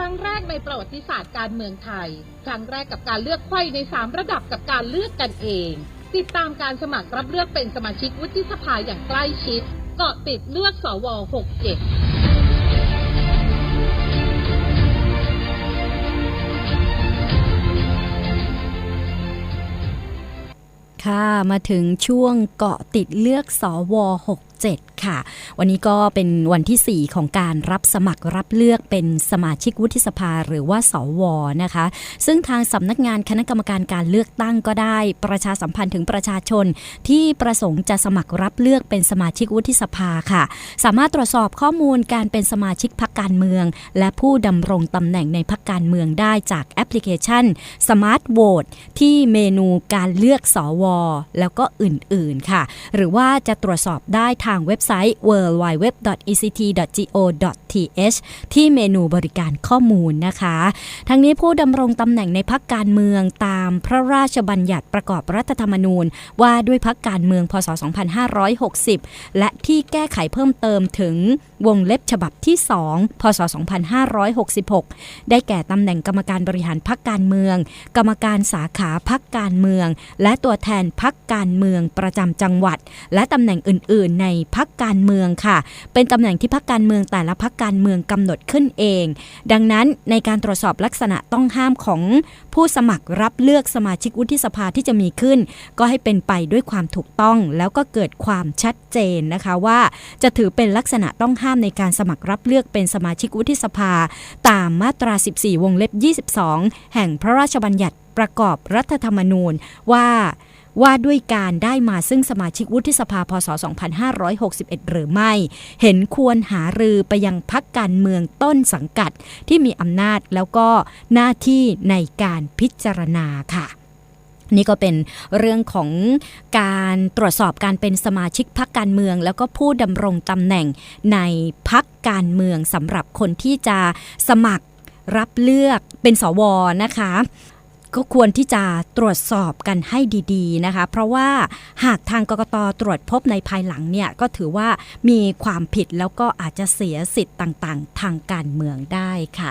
รั้งแรกในประวัติศาสตร์การเมืองไทย ครั้งแรกกับการเลือกไขว้ใน 3 ระดับกับการเลือกกันเอง ติดตามการสมัครรับเลือกเป็นสมาชิกวุฒิสภาอย่างใกล้ชิด เกาะติดเลือกสว 67ค่ะ มาถึงช่วงเกาะติดเลือกสว 7 ค่ะ วันนี้ก็เป็นวันที่ 4 ของการรับสมัครรับเลือกเป็นสมาชิกวุฒิสภาหรือว่าสวนะคะ ซึ่งทางสำนักงานคณะกรรมการการเลือกตั้งก็ได้ ประชาสัมพันธ์ถึงประชาชน ที่ประสงค์จะสมัครรับเลือกเป็นสมาชิกวุฒิสภาค่ะ สามารถตรวจสอบข้อมูลการเป็นสมาชิกพรรคการเมือง และผู้ดำรงตำแหน่งในพรรคการเมืองได้จากแอปพลิเคชัน Smart Vote ที่เมนูการเลือกสวแล้วก็อื่นๆค่ะ หรือว่าจะตรวจสอบได้ทางเว็บไซต์ www.ect.go.th ที่เมนูบริการข้อมูลนะคะ ทั้งนี้ผู้ดำรงตำแหน่งในพักการเมืองตามพระราชบัญญัติประกอบรัฐธรรมนูญ ว่าด้วยพักการเมืองพศ 2560 และที่แก้ไขเพิ่มเติมถึงวงเล็บฉบับที่ 2 พศ 2566 ได้แก่ตำแหน่งกรรมการบริหารพักการเมือง กรรมการสาขาพักการเมือง และตัวแทนพักการเมืองประจำจังหวัด และตำแหน่งอื่น ๆ ในพักการเมืองค่ะ เป็นตำแหน่งที่พักการเมืองแต่ละพักการเมืองกำหนดขึ้นเอง ดังนั้นในการตรวจสอบลักษณะต้องห้ามของผู้สมัครรับเลือกสมาชิกวุฒิสภาที่จะมีขึ้น ก็ให้เป็นไปด้วยความถูกต้อง แล้วก็เกิดความชัดเจนนะคะว่า จะถือเป็นลักษณะต้องห้ามในการสมัครรับเลือกเป็นสมาชิกวุฒิสภา ตามมาตรา 14 วงเล็บ 22 แห่งพระราชบัญญัติประกอบรัฐธรรมนูญว่า ว่าด้วยการได้มาซึ่งสมาชิกวุฒิสภาพศ 2561 หรือไม่ เห็นควรหารือไปยังพักการเมืองต้นสังกัดที่มีอำนาจแล้วก็หน้าที่ในการพิจารณาค่ะนี่ก็เป็นเรื่องของการตรวจสอบการเป็นสมาชิกพักการเมือง แล้วก็ผู้ดำรงตำแหน่งในพักการเมืองสำหรับคนที่จะสมัครรับเลือกเป็นสวนะคะ ก็ควรที่จะตรวจสอบกันให้ดีๆนะคะ เพราะว่าหากทางกกตตรวจพบในภายหลังเนี่ยก็ถือว่ามีความผิดแล้วก็อาจจะเสียสิทธิ์ต่างๆ ทางการเมืองได้ค่ะ